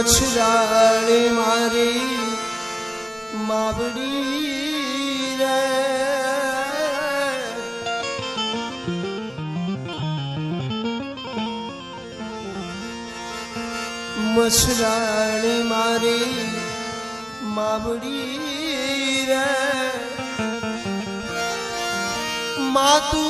મચ્છરાણી મારી માવડી રે. મછરાણી મારી માવડી રે. માતું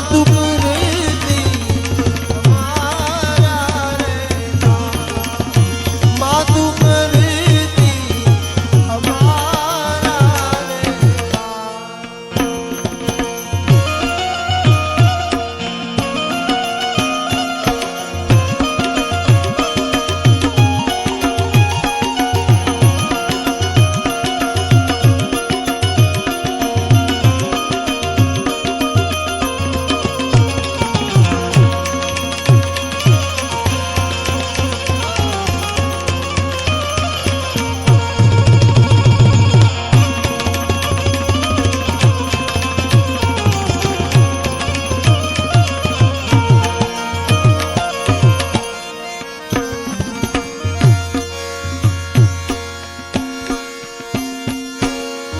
tubuh